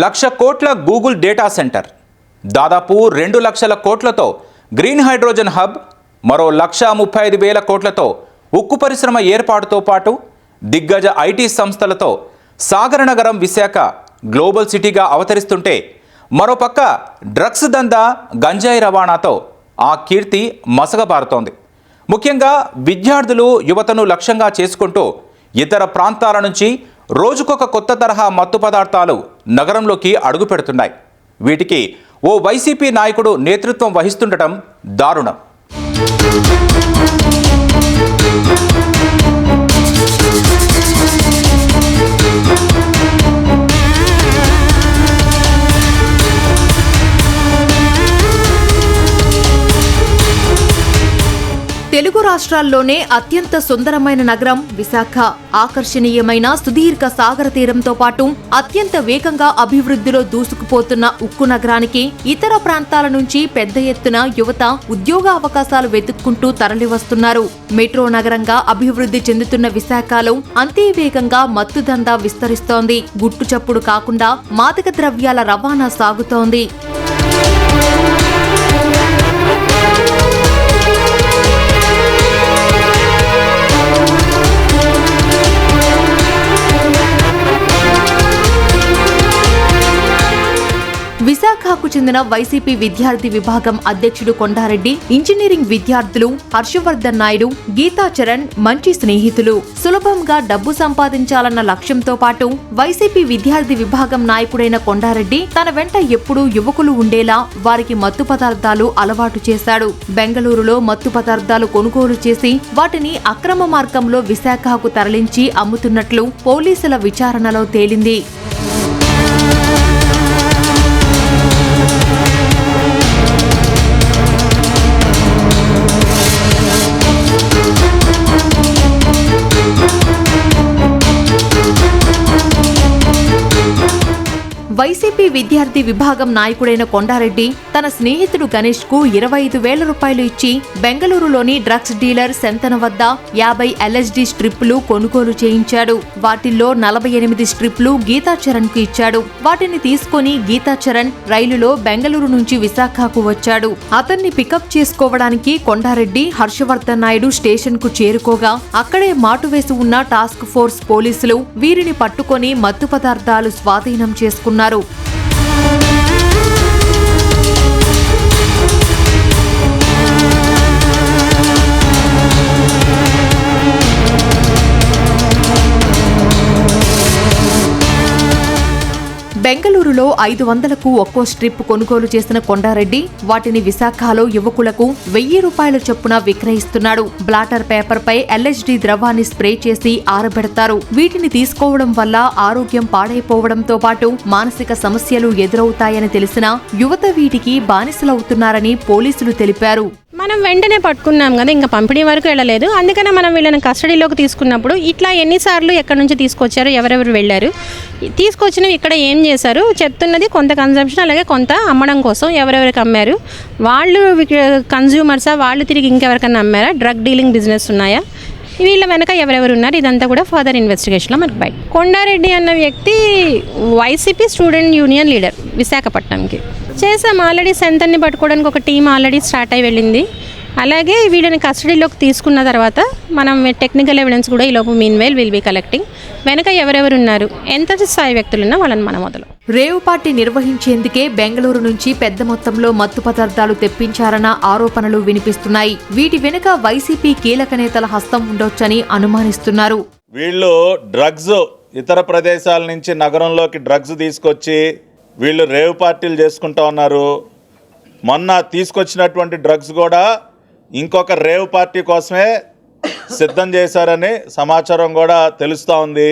లక్ష కోట్ల Google data centre. దాదాపు రెండు లక్షల కోట్లతో గ్రీన్ హైడ్రోజన్ హబ్ మరో లక్ష ముప్పై ఐదు వేల కోట్లతో ఉక్కు పరిశ్రమ ఏర్పాటుతో పాటు దిగ్గజ ఐటీ సంస్థలతో సాగర నగరం విశాఖ గ్లోబల్ సిటీగా అవతరిస్తుంటే మరోపక్క డ్రగ్స్ దందా గంజాయి రవాణాతో ఆ కీర్తి మసగబారుతోంది ముఖ్యంగా విద్యార్థులు యువతను లక్ష్యంగా చేసుకుంటూ ఇతర ప్రాంతాల నుంచి రోజుకొక కొత్త తరహా మత్తు పదార్థాలు నగరంలోకి అడుగు పెడుతున్నాయి. వీటికి ఓ వైసీపీ నాయకుడు నేతృత్వం వహిస్తుండటం దారుణం. తెలుగు రాష్ట్రాల్లోనే అత్యంత సుందరమైన నగరం విశాఖ. ఆకర్షణీయమైన సుదీర్ఘ సాగర తీరంతో పాటు అత్యంత వేగంగా అభివృద్ధిలో దూసుకుపోతున్న ఉక్కు నగరానికి ఇతర ప్రాంతాల నుంచి పెద్ద ఎత్తున యువత ఉద్యోగ అవకాశాలు వెతుక్కుంటూ తరలివస్తున్నారు. మెట్రో నగరంగా అభివృద్ధి చెందుతున్న విశాఖలో అంతే వేగంగా మత్తు దందా విస్తరిస్తోంది. గుట్టు చప్పుడు కాకుండా మాదక ద్రవ్యాల రవాణా సాగుతోంది. చెందిన వైసీపీ విద్యార్థి విభాగం అధ్యక్షుడు కొండారెడ్డి ఇంజనీరింగ్ విద్యార్థులు హర్షవర్ధన్ నాయుడు గీతా చరణ్ మంచి స్నేహితులు. సులభంగా డబ్బు సంపాదించాలన్న లక్ష్యంతో పాటు వైసీపీ విద్యార్థి విభాగం నాయకుడైన కొండారెడ్డి తన వెంట ఎప్పుడూ యువకులు ఉండేలా వారికి మత్తు పదార్థాలు అలవాటు చేశాడు. బెంగళూరులో మత్తు పదార్థాలు కొనుగోలు చేసి వాటిని అక్రమ మార్గంలో విశాఖకు తరలించి అమ్ముతున్నట్లు పోలీసుల విచారణలో తేలింది. వైసీపీ విద్యార్థి విభాగం నాయకుడైన కొండారెడ్డి తన స్నేహితుడు గణేష్కు ఇరవై ఐదు వేల రూపాయలు ఇచ్చి బెంగళూరులోని డ్రగ్స్ డీలర్ శంతన వద్ద యాభై ఎల్ఎస్డి స్ట్రిప్లు కొనుగోలు చేయించాడు. వాటిల్లో నలభై ఎనిమిది స్ట్రిప్లు గీతాచరణ్కు ఇచ్చాడు. వాటిని తీసుకొని గీతాచరణ్ రైలులో బెంగళూరు నుంచి విశాఖకు వచ్చాడు. అతన్ని పికప్ చేసుకోవడానికి కొండారెడ్డి హర్షవర్ధన్ నాయుడు స్టేషన్కు చేరుకోగా అక్కడే మాటు వేసి ఉన్న టాస్క్ ఫోర్స్ పోలీసులు వీరిని పట్టుకొని మత్తు పదార్థాలు స్వాధీనం చేసుకున్నారు. తెలిపారు బెంగళూరులో ఐదు వందలకు ఒక్కో స్ట్రిప్ కొనుగోలు చేసిన కొండారెడ్డి వాటిని విశాఖలో యువకులకు వెయ్యి రూపాయల చొప్పున విక్రయిస్తున్నాడు. బ్లాటర్ పేపర్ పై ఎల్హెచ్డి ద్రవాన్ని స్ప్రే చేసి ఆరబెడతారు. వీటిని తీసుకోవడం వల్ల ఆరోగ్యం పాడైపోవడంతో పాటు మానసిక సమస్యలు ఎదురవుతాయని తెలిసిన యువత వీటికి బానిసలవుతున్నారని పోలీసులు తెలిపారు. మనం వెంటనే పట్టుకున్నాం కదా ఇంకా పంపిణీ వరకు వెళ్ళలేదు. అందుకనే మనం వీళ్ళని కస్టడీలోకి తీసుకున్నప్పుడు ఇట్లా ఎన్నిసార్లు ఎక్కడి నుంచి తీసుకొచ్చారు ఎవరెవరు వెళ్ళారు? తీసుకొచ్చినవి ఇక్కడ ఏం చేశారు? చెప్తున్నది కొంత కన్సంప్షన్ అలాగే కొంత అమ్మడం కోసం ఎవరెవరికి అమ్మారు? వాళ్ళు కన్జ్యూమర్సా వాళ్ళు తిరిగి ఇంకెవరికైనా అమ్మారా? డ్రగ్ డీలింగ్ బిజినెస్ ఉన్నాయా? వీళ్ళ వెనక ఎవరెవరు ఉన్నారు? ఇదంతా కూడా ఫర్దర్ ఇన్వెస్టిగేషన్లో మనకు బయట. కొండారెడ్డి అన్న వ్యక్తి వైసీపీ స్టూడెంట్ యూనియన్ లీడర్ విశాఖపట్నంకి. చేసాం ఆల్రెడీ సెంతర్ని పట్టుకోవడానికి ఒక టీం ఆల్రెడీ స్టార్ట్ అయి వెళ్ళింది. అలాగే వీళ్ళని కస్టడీలోకి తీసుకున్న తర్వాత మనం టెక్నికల్ ఎవిడెన్స్ కూడా ఈలోపు meanwhile will be collecting వెనక ఎవరెవరు ఉన్నారు? ఎంత స్థాయి వ్యక్తులు ఉన్నా వాళ్ళని మన మొదలు రేవు పార్టీ నిర్వహించేందుకే బెంగళూరు నుంచి పెద్ద మొత్తంలో మత్తు పదార్థాలు తెప్పించారన్న ఆరోపణలు వినిపిస్తున్నాయి. వీటి వెనుక వైసీపీ కీలక నేతల హస్తం ఉండొచ్చని అనుమానిస్తున్నారు. వీళ్ళు డ్రగ్స్ ఇతర ప్రదేశాల నుంచి నగరంలోకి డ్రగ్స్ తీసుకొచ్చి వీళ్ళు రేవ్ పార్టీలు చేసుకుంటా ఉన్నారు. మొన్న తీసుకొచ్చినటువంటి డ్రగ్స్ కూడా ఇంకొక రేవ్ పార్టీ కోసమే సిద్ధం చేశారని సమాచారం కూడా తెలుస్తూ ఉంది.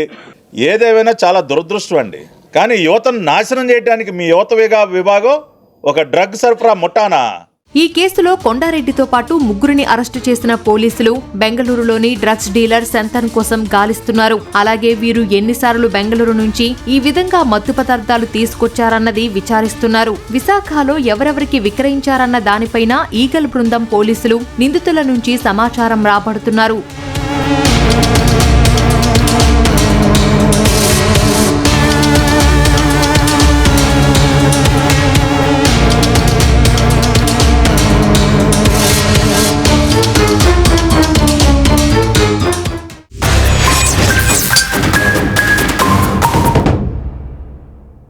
ఏదేమైనా చాలా దురదృష్టం అండి. కానీ యువతను నాశనం చేయడానికి మీ యువత విగా విభాగం ఒక డ్రగ్ సరఫరా ముఠానా? ఈ కేసులో కొండారెడ్డితో పాటు ముగ్గురిని అరెస్టు చేసిన పోలీసులు బెంగళూరులోని డ్రగ్స్ డీలర్ సంతన్ కోసం గాలిస్తున్నారు. అలాగే వీరు ఎన్నిసార్లు బెంగళూరు నుంచి ఈ విధంగా మత్తు పదార్థాలు తీసుకొచ్చారన్నది విచారిస్తున్నారు. విశాఖలో ఎవరెవరికి విక్రయించారన్న దానిపైన ఈగల్ బృందం పోలీసులు నిందితుల నుంచి సమాచారం రాబడుతున్నారు.